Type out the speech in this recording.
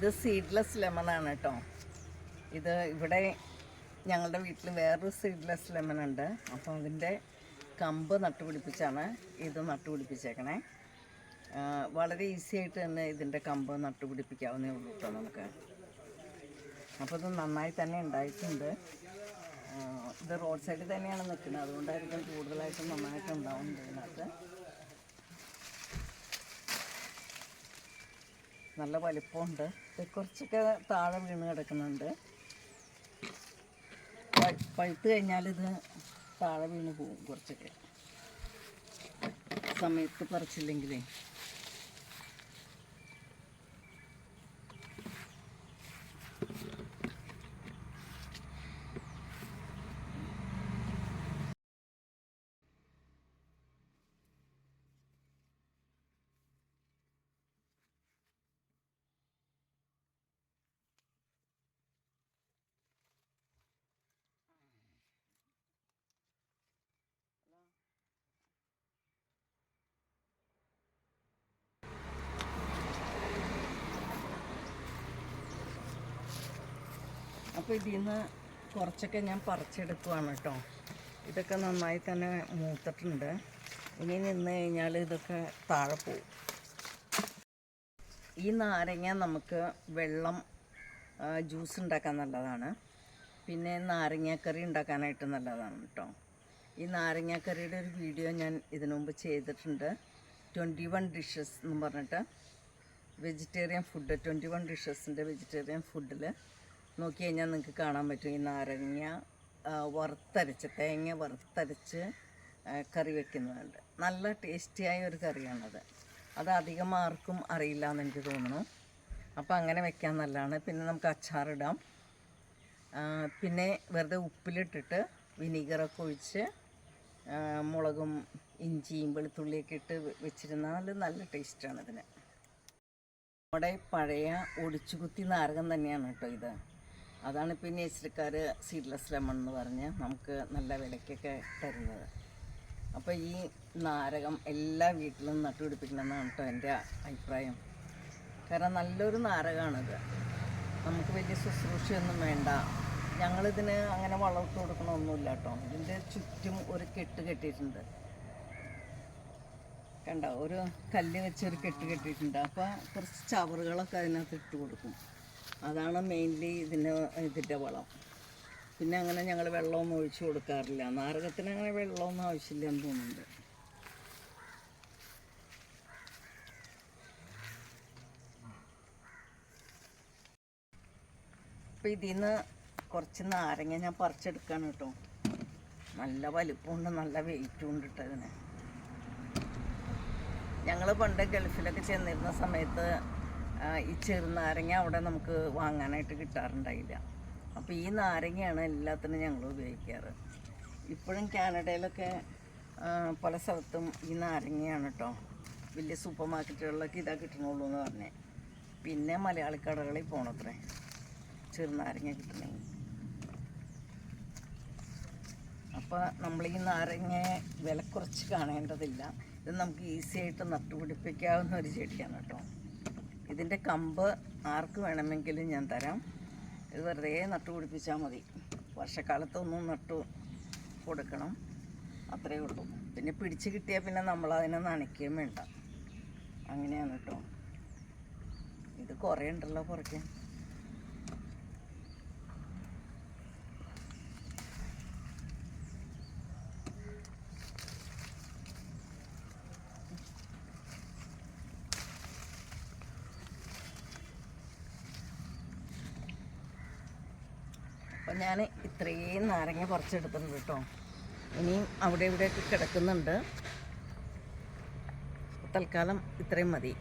ഇത് seedless lemon ആണ് കേട്ടോ ഇത് ഇവിടെ ഞങ്ങളുടെ വീട്ടിൽ വേറൊരു സീഡ്ലെസ് ലെമൺ ഉണ്ട്. അപ്പോൾ അതിന്റെ കമ്പ് നട്ടുപിടിപ്പിച്ചാണ് ഇത് നട്ടുപിടിപ്പിച്ചേക്കണേ. വളരെ ഈസി ആയിട്ട് തന്നെ ഇതിന്റെ കമ്പ് നട്ടുപിടിപ്പിക്കാവുന്നേ ഉള്ളൂ കേട്ടോ നമുക്ക്. അപ്പോൾ ഇത് നന്നായി തന്നെ ഉണ്ടായിട്ടുണ്ട്. ഇത് റോഡ് സൈഡിൽ തന്നെയാണ് നിൽക്കുന്നത്. അതുകൊണ്ടായിരിക്കും കൂടുതലായിട്ടും നന്നായിട്ട് ഉണ്ടാവുന്നത് ഇതിനകത്ത്. നല്ല വലിപ്പമുണ്ട്. കുറച്ചൊക്കെ താഴെ വീണ് കിടക്കുന്നുണ്ട്. പഴുത്ത് കഴിഞ്ഞാൽ ഇത് താഴെ വീണ് പോകും കുറച്ചൊക്കെ. സമയത്ത് പറിച്ചില്ലെങ്കിലേ. അപ്പോൾ ഇതിൽ നിന്ന് കുറച്ചൊക്കെ ഞാൻ പറിച്ചെടുക്കുവാണ് കേട്ടോ ഇതൊക്കെ നന്നായി തന്നെ മൂത്തിട്ടുണ്ട്. ഇനി നിന്ന് കഴിഞ്ഞാൽ ഇതൊക്കെ താഴെ പോവും. ഈ നാരങ്ങ നമുക്ക് വെള്ളം ജ്യൂസ് ഉണ്ടാക്കാൻ നല്ലതാണ്. പിന്നെ നാരങ്ങാക്കറി ഉണ്ടാക്കാനായിട്ട് നല്ലതാണ് കേട്ടോ ഈ നാരങ്ങാക്കറിയുടെ ഒരു വീഡിയോ ഞാൻ ഇതിനു മുമ്പ് ചെയ്തിട്ടുണ്ട്. ട്വന്റി വൺ ഡിഷസ് എന്ന് പറഞ്ഞിട്ട് വെജിറ്റേറിയൻ ഫുഡ് ട്വന്റി വൺ ഡിഷസിന്റെ വെജിറ്റേറിയൻ ഫുഡിൽ നോക്കി കഴിഞ്ഞാൽ നിങ്ങൾക്ക് കാണാൻ പറ്റും. ഈ നാരങ്ങ വറുത്തരച്ച് തേങ്ങ വറുത്തരച്ച് കറി വെക്കുന്നുണ്ട്. നല്ല ടേസ്റ്റിയായ ഒരു കറിയാണത്. അത് അധികം ആർക്കും അറിയില്ല എന്ന് എനിക്ക് തോന്നുന്നു. അപ്പോൾ അങ്ങനെ വെക്കാൻ നല്ലതാണ്. പിന്നെ നമുക്ക് അച്ചാറിടാം. പിന്നെ വെറുതെ ഉപ്പിലിട്ടിട്ട് വിനീഗറൊക്കെ ഒഴിച്ച് മുളകും ഇഞ്ചിയും വെളുത്തുള്ളിയൊക്കെ ഇട്ട് വെച്ചിരുന്നാൽ നല്ല ടേസ്റ്റാണ് ഇതിന് നമ്മുടെ പഴയ ഒടിച്ചുകുത്തി നാരകം തന്നെയാണ് കേട്ടോ ഇത്. അതാണ് ഇപ്പോൾ നേച്ചറിക്കാർ സീഡ്ലെസ് ലെമൺ എന്ന് പറഞ്ഞ് നമുക്ക് നല്ല വിലയ്ക്കൊക്കെ തരുന്നത്. അപ്പോൾ ഈ നാരകം എല്ലാ വീട്ടിലും നട്ടുപിടിപ്പിക്കണമെന്നാണ് കേട്ടോ എന്റെ അഭിപ്രായം. കാരണം നല്ലൊരു നാരകമാണിത് നമുക്ക് വലിയ ശുശ്രൂഷയൊന്നും വേണ്ട. ഞങ്ങളിതിന് അങ്ങനെ വളർത്തു കൊടുക്കണമൊന്നുമില്ല കേട്ടോ. ഇതിന്റെ ചുറ്റും ഒരു കെട്ട് കെട്ടിയിട്ടുണ്ട്. കണ്ട? ഒരു കല്ല് വെച്ചൊരു കെട്ട് കെട്ടിയിട്ടുണ്ട്. അപ്പോൾ കുറച്ച് ചവറുകളൊക്കെ അതിനകത്ത് ഇട്ട് കൊടുക്കും. അതാണ് മെയിൻലി ഇതിന് ഇതിന്റെ വളം. പിന്നെ അങ്ങനെ ഞങ്ങൾ വെള്ളമൊന്നും ഒഴിച്ചു കൊടുക്കാറില്ല. നാരകത്തിന് അങ്ങനെ വെള്ളമൊന്നും ആവശ്യമില്ല എന്ന് തോന്നുന്നുണ്ട്. അപ്പോൾ ഇതിൽ നിന്ന് കുറച്ച് നാരങ്ങ ഞാൻ പറിച്ചെടുക്കാണ് കേട്ടോ. നല്ല വലിപ്പമുണ്ട് നല്ല വെയിറ്റും ഉണ്ട് കേട്ടോ ഇതിന്. ഞങ്ങൾ പണ്ട് ഗൾഫിലൊക്കെ ചെന്നിരുന്ന സമയത്ത് ഈ ചെറുനാരങ്ങ അവിടെ നമുക്ക് വാങ്ങാനായിട്ട് കിട്ടാറുണ്ടായില്ല. അപ്പോൾ ഈ നാരങ്ങയാണ് എല്ലാത്തിനും ഞങ്ങൾ ഉപയോഗിക്കാറ്. ഇപ്പോഴും കാനഡയിലൊക്കെ പല സ്ഥലത്തും ഈ നാരങ്ങയാണ് കേട്ടോ വലിയ സൂപ്പർ മാർക്കറ്റുകളിലൊക്കെ ഇതാ കിട്ടണുള്ളൂ എന്ന് പറഞ്ഞേ. പിന്നെ മലയാളി കടകളിൽ പോണത്രേ ചെറുനാരങ്ങ കിട്ടണമെങ്കിൽ അപ്പോൾ നമ്മൾ ഈ നാരങ്ങയെ വില കുറച്ച് കാണേണ്ടതില്ല. ഇത് നമുക്ക് ഈസി ആയിട്ട് നട്ടുപിടിപ്പിക്കാവുന്ന ഒരു ചെടിയാണ് കേട്ടോ ഇതിന്റെ കമ്പ് ആർക്ക് വേണമെങ്കിലും ഞാൻ തരാം. ഇത് വെറുതെ നട്ടു പിടിപ്പിച്ചാൽ മതി. വർഷക്കാലത്തൊന്നും നട്ടു കൊടുക്കണം. അത്രയേ ഉള്ളൂ. പിന്നെ പിടിച്ച് കിട്ടിയാൽ പിന്നെ നമ്മൾ അതിനെ നനയ്ക്കുകയും വേണ്ട. അങ്ങനെയാണ് കേട്ടോ ഇത് കുറേ ഉണ്ടല്ലോ കുറയ്ക്കാൻ അപ്പം ഞാൻ ഇത്രയും നാരങ്ങ പറിച്ചെടുത്തിട്ടുണ്ട് കേട്ടോ. ഇനിയും അവിടെ ഇവിടെയൊക്കെ കിടക്കുന്നുണ്ട്. തൽക്കാലം ഇത്രയും മതി.